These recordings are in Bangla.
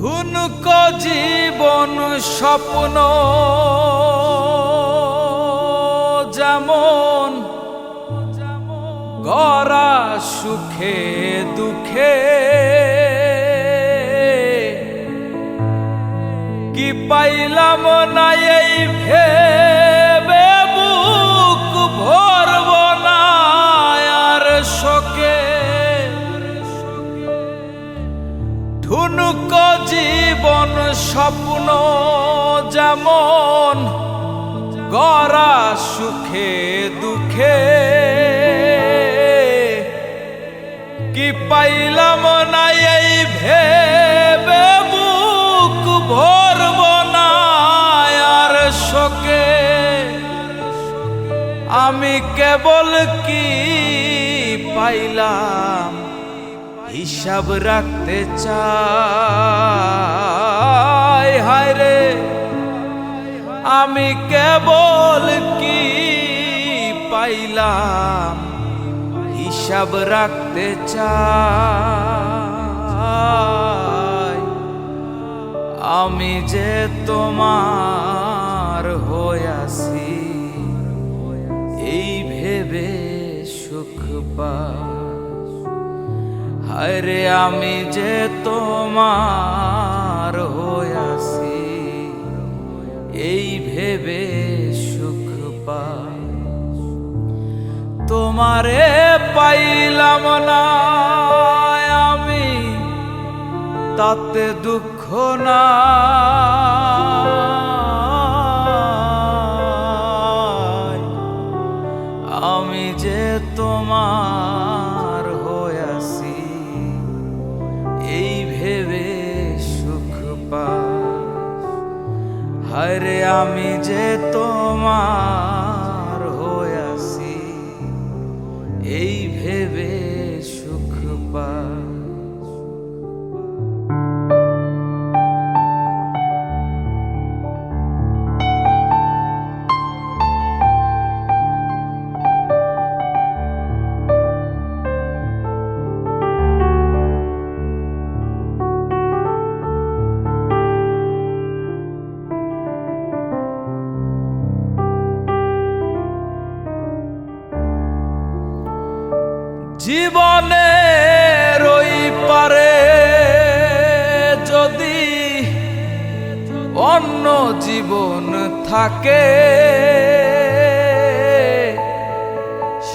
ঠুনক জীবন স্বপ্ন। যেমন গরা সুখে দুঃখে। কি পাইলাম না এই ঠুনুক জীবন স্বপ্ন যেমন গড়া সুখে দুঃখে। কি পাইলাম না এই ভেবে বুক ভরব আর শোকে। আমি কেবল কি পাইলাম হিসাব রাখতে চাই। হায় রে, আমি কেবল কি পাইলাম? হিসাব রাখতে চাই। আমি যে তোমার হইয়াছি এই ভেবে সুখ পাই। হায়রে আমি যে তোমার হইয়াছি এই ভেবে সুখ পাই তোমারে পাইলাম না, আমি তাতে দুঃখ না। আমি যে তোমার হায়রে আমি যে তোমার হয়ে আসি এই ভেবে সুখ পাই। জীবনে রই পারে যদি অন্য জীবন থাকে।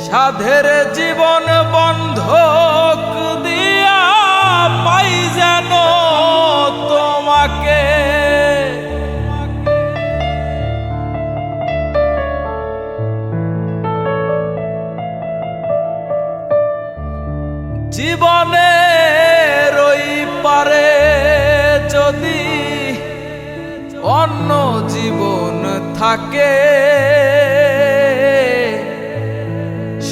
সাধের জীবন বন্ধক জীবনে রই পারে যদি অন্য জীবন থাকে,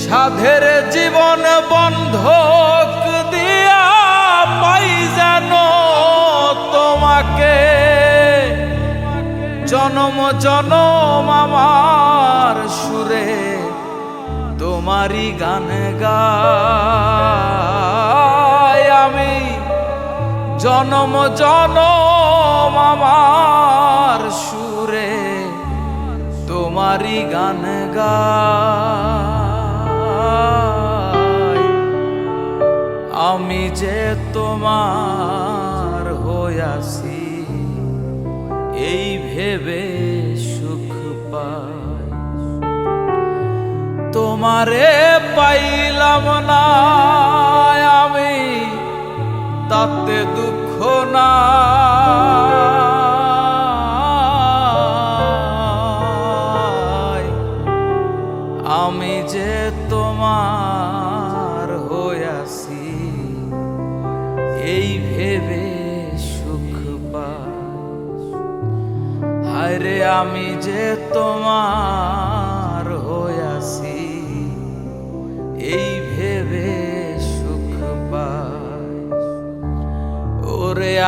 সাধের জীবন বন্ধক দিয়া পাই তোমাকে। জনম জনম আমার সুরে তোমারই গান গাই আমি। জনম জনম আমার সুরে তোমারই গান গাই। আমি যে তোমার হইয়াছি এই ভেবে সুখ পাই। তোমারে পাইলাম না। আমি তাতে দুঃখ না। আমি যে তোমার হইয়াছি এই ভেবে সুখ পাই। হায়রে, আমি যে তোমার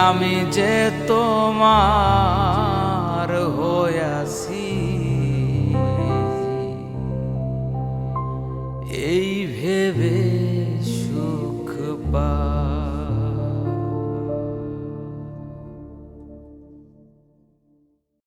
আমি যে তোমার হয়াছি এই ভেবে সুখ পা